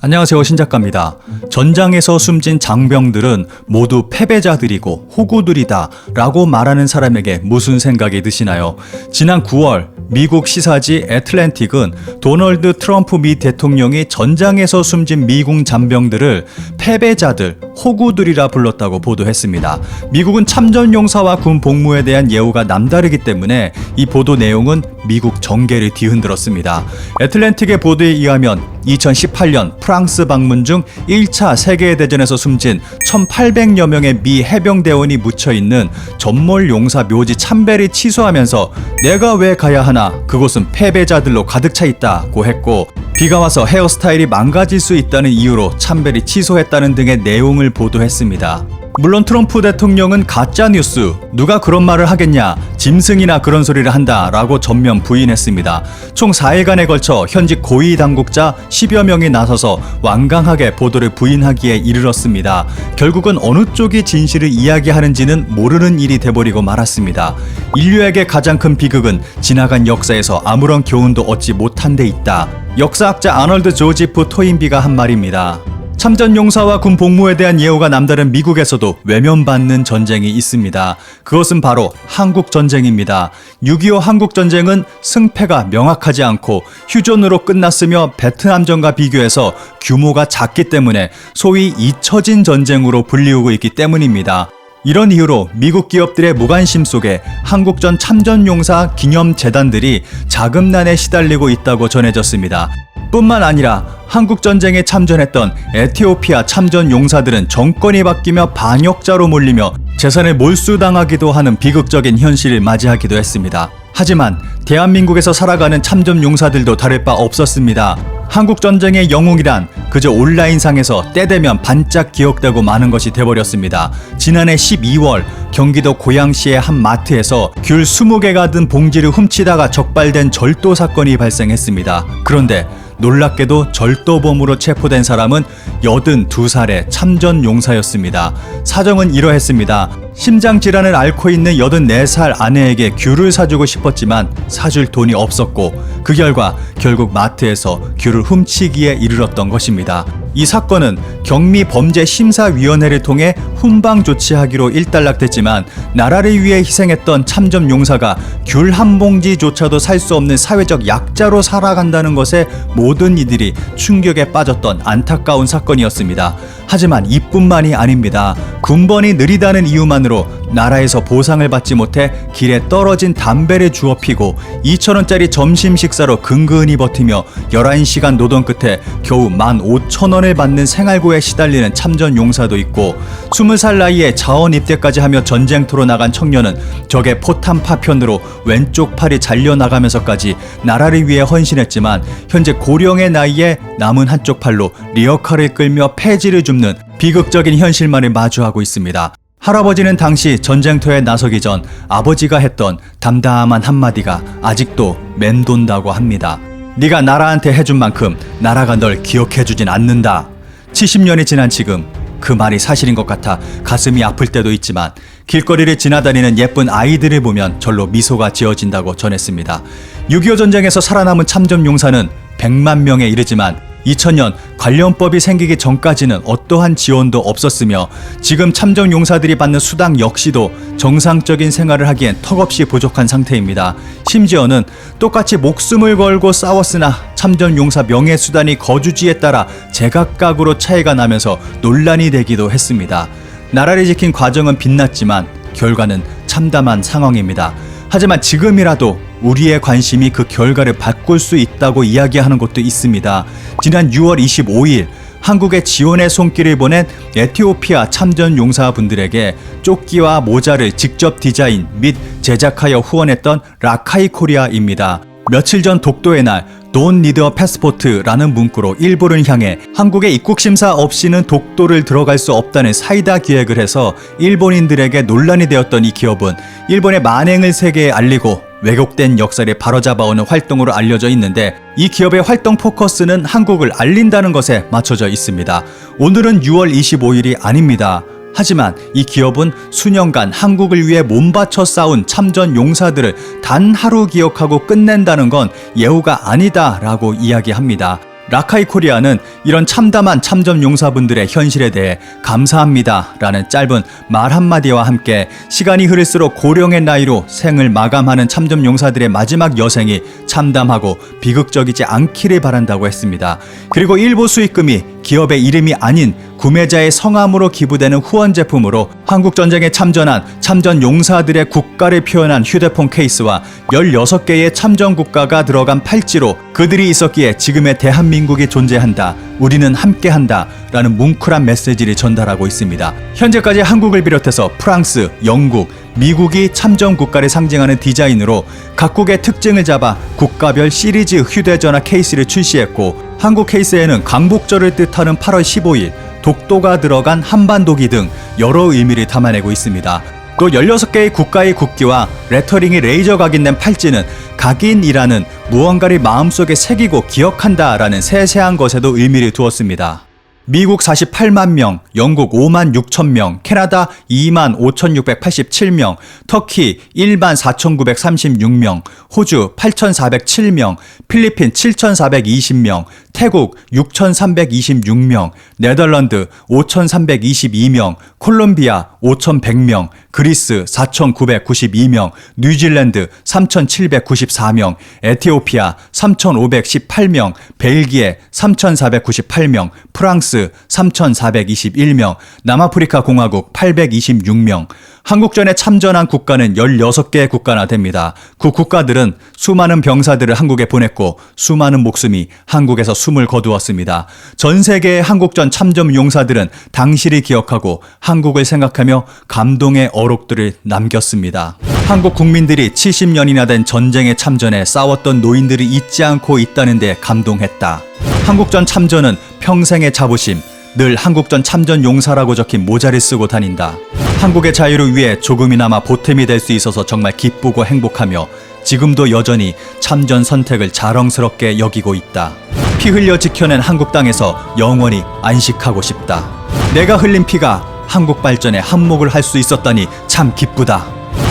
안녕하세요 신작가입니다. 전장에서 숨진 장병들은 모두 패배자들이고 호구들이다 라고 말하는 사람에게 무슨 생각이 드시나요? 지난 9월 미국 시사지 애틀랜틱은 도널드 트럼프 미 대통령이 전장에서 숨진 미군 잔병들을 패배자들, 호구들이라 불렀다고 보도했습니다. 미국은 참전 용사와 군 복무에 대한 예우가 남다르기 때문에 이 보도 내용은 미국 정계를 뒤흔들었습니다. 애틀랜틱의 보도에 의하면 2018년 프랑스 방문 중 1차 세계대전에서 숨진 1,800여 명의 미 해병대원이 묻혀 있는 전몰 용사 묘지 참배를 취소하면서 내가 왜 가야 하나 그곳은 패배자들로 가득 차 있다고 했고 비가 와서 헤어스타일이 망가질 수 있다는 이유로 참배를 취소했다는 등의 내용을 보도했습니다. 물론 트럼프 대통령은 가짜 뉴스, 누가 그런 말을 하겠냐, 짐승이나 그런 소리를 한다 라고 전면 부인했습니다. 총 4일간에 걸쳐 현직 고위 당국자 10여 명이 나서서 완강하게 보도를 부인하기에 이르렀습니다. 결국은 어느 쪽이 진실을 이야기하는지는 모르는 일이 돼버리고 말았습니다. 인류에게 가장 큰 비극은 지나간 역사에서 아무런 교훈도 얻지 못한 데 있다. 역사학자 아널드 조지프 토인비가 한 말입니다. 참전 용사와 군 복무에 대한 예우가 남다른 미국에서도 외면받는 전쟁이 있습니다. 그것은 바로 한국 전쟁입니다. 6.25 한국 전쟁은 승패가 명확하지 않고 휴전으로 끝났으며 베트남전과 비교해서 규모가 작기 때문에 소위 잊혀진 전쟁으로 불리우고 있기 때문입니다. 이런 이유로 미국 기업들의 무관심 속에 한국전 참전용사 기념재단들이 자금난에 시달리고 있다고 전해졌습니다. 뿐만 아니라 한국 전쟁에 참전했던 에티오피아 참전 용사들은 정권이 바뀌며 반역자로 몰리며 재산을 몰수당하기도 하는 비극적인 현실을 맞이하기도 했습니다. 하지만 대한민국에서 살아가는 참전 용사들도 다를 바 없었습니다. 한국 전쟁의 영웅이란 그저 온라인상에서 때되면 반짝 기억되고 마는 것이 돼버렸습니다. 지난해 12월 경기도 고양시의 한 마트에서 귤 20개가 든 봉지를 훔치다가 적발된 절도 사건이 발생했습니다. 그런데 놀랍게도 절도범으로 체포된 사람은 82살의 참전 용사였습니다. 사정은 이러했습니다. 심장 질환을 앓고 있는 84살 아내에게 귤을 사주고 싶었지만 사줄 돈이 없었고 그 결과 결국 마트에서 귤을 훔치기에 이르렀던 것입니다. 이 사건은 경미 범죄 심사위원회를 통해 훈방 조치하기로 일단락됐지만 나라를 위해 희생했던 참전 용사가 귤 한 봉지조차도 살 수 없는 사회적 약자로 살아간다는 것에 모든 이들이 충격에 빠졌던 안타까운 사건이었습니다. 하지만 이뿐만이 아닙니다. 군번이 느리다는 이유만으로 나라에서 보상을 받지 못해 길에 떨어진 담배를 주워 피고 2천원짜리 점심 식사로 근근히 버티며 11시간 노동 끝에 겨우 15,000원을 받는 생활고에 시달리는 참전 용사도 있고 20살 나이에 자원 입대까지 하며 전쟁터로 나간 청년은 적의 포탄 파편으로 왼쪽 팔이 잘려나가면서까지 나라를 위해 헌신했지만 현재 고령의 나이에 남은 한쪽 팔로 리어카를 끌며 폐지를 줍는 비극적인 현실만을 마주하고 있습니다. 할아버지는 당시 전쟁터에 나서기 전 아버지가 했던 담담한 한마디가 아직도 맴돈다고 합니다. 네가 나라한테 해준 만큼 나라가 널 기억해주진 않는다. 70년이 지난 지금 그 말이 사실인 것 같아 가슴이 아플 때도 있지만 길거리를 지나다니는 예쁜 아이들을 보면 절로 미소가 지어진다고 전했습니다. 6.25 전쟁에서 살아남은 참전 용사는 100만 명에 이르지만 2000년 관련법이 생기기 전까지는 어떠한 지원도 없었으며 지금 참전 용사들이 받는 수당 역시도 정상적인 생활을 하기엔 턱없이 부족한 상태입니다. 심지어는 똑같이 목숨을 걸고 싸웠으나 참전 용사 명예 수단이 거주지에 따라 제각각으로 차이가 나면서 논란이 되기도 했습니다. 나라를 지킨 과정은 빛났지만 결과는 참담한 상황입니다. 하지만 지금이라도 우리의 관심이 그 결과를 바꿀 수 있다고 이야기하는 곳도 있습니다. 지난 6월 25일 한국에 지원의 손길을 보낸 에티오피아 참전 용사분들에게 조끼와 모자를 직접 디자인 및 제작하여 후원했던 라카이 코리아입니다. 며칠 전 독도의 날 Don't need a passport라는 문구로 일본을 향해 한국에 입국 심사 없이는 독도를 들어갈 수 없다는 사이다 기획을 해서 일본인들에게 논란이 되었던 이 기업은 일본의 만행을 세계에 알리고 왜곡된 역사를 바로잡아오는 활동으로 알려져 있는데 이 기업의 활동 포커스는 한국을 알린다는 것에 맞춰져 있습니다. 오늘은 6월 25일이 아닙니다. 하지만 이 기업은 수년간 한국을 위해 몸바쳐 싸운 참전 용사들을 단 하루 기억하고 끝낸다는 건 예우가 아니다라고 이야기합니다. 라카이 코리아는 이런 참담한 참전 용사분들의 현실에 대해 감사합니다 라는 짧은 말 한마디와 함께 시간이 흐를수록 고령의 나이로 생을 마감하는 참전 용사들의 마지막 여생이 참담하고 비극적이지 않기를 바란다고 했습니다. 그리고 일부 수익금이 기업의 이름이 아닌 구매자의 성함으로 기부되는 후원 제품으로 한국 전쟁에 참전한 참전 용사들의 국가를 표현한 휴대폰 케이스와 16개의 참전 국가가 들어간 팔찌로 그들이 있었기에 지금의 대한민국이 존재한다. 우리는 함께한다. 라는 뭉클한 메시지를 전달하고 있습니다. 현재까지 한국을 비롯해서 프랑스, 영국, 미국이 참전 국가를 상징하는 디자인으로 각국의 특징을 잡아 국가별 시리즈 휴대전화 케이스를 출시했고 한국 케이스에는 광복절을 뜻하는 8월 15일 독도가 들어간 한반도기 등 여러 의미를 담아내고 있습니다. 그 16개의 국가의 국기와 레터링이 레이저 각인된 팔찌는 각인이라는 무언가를 마음속에 새기고 기억한다라는 세세한 것에도 의미를 두었습니다. 미국 48만 명, 영국 5만 6천 명, 캐나다 2만 5,687명, 터키 1만 4,936명, 호주 8,407명, 필리핀 7,420명, 태국 6,326명, 네덜란드 5,322명, 콜롬비아 5,100명, 그리스 4,992명, 뉴질랜드 3,794명, 에티오피아 3,518명, 벨기에 3,498명, 프랑스 3,421명, 남아프리카 공화국 826명, 한국전에 참전한 국가는 16개의 국가나 됩니다. 그 국가들은 수많은 병사들을 한국에 보냈고 수많은 목숨이 한국에서 숨을 거두었습니다. 전 세계의 한국전 참전 용사들은 당시를 기억하고 한국을 생각하며 감동의 어록들을 남겼습니다. 한국 국민들이 70년이나 된 전쟁에 참전해 싸웠던 노인들이 잊지 않고 있다는 데 감동했다. 한국전 참전은 평생의 자부심, 늘 한국전 참전 용사라고 적힌 모자를 쓰고 다닌다. 한국의 자유를 위해 조금이나마 보탬이 될 수 있어서 정말 기쁘고 행복하며 지금도 여전히 참전 선택을 자랑스럽게 여기고 있다. 피 흘려 지켜낸 한국 땅에서 영원히 안식하고 싶다. 내가 흘린 피가 한국 발전에 한몫을 할 수 있었다니 참 기쁘다.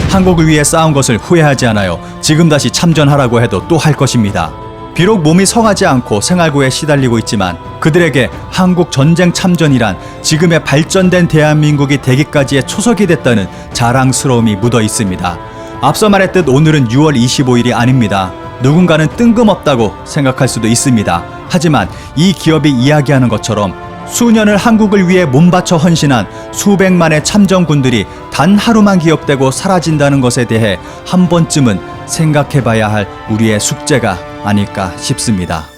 한국을 위해 싸운 것을 후회하지 않아요. 지금 다시 참전하라고 해도 또 할 것입니다. 비록 몸이 성하지 않고 생활고에 시달리고 있지만 그들에게 한국 전쟁 참전이란 지금의 발전된 대한민국이 되기까지의 초석이 됐다는 자랑스러움이 묻어 있습니다. 앞서 말했듯 오늘은 6월 25일이 아닙니다. 누군가는 뜬금없다고 생각할 수도 있습니다. 하지만 이 기업이 이야기하는 것처럼 수년을 한국을 위해 몸바쳐 헌신한 수백만의 참전군들이 단 하루만 기억되고 사라진다는 것에 대해 한 번쯤은 생각해 봐야 할 우리의 숙제가 아닐까 싶습니다.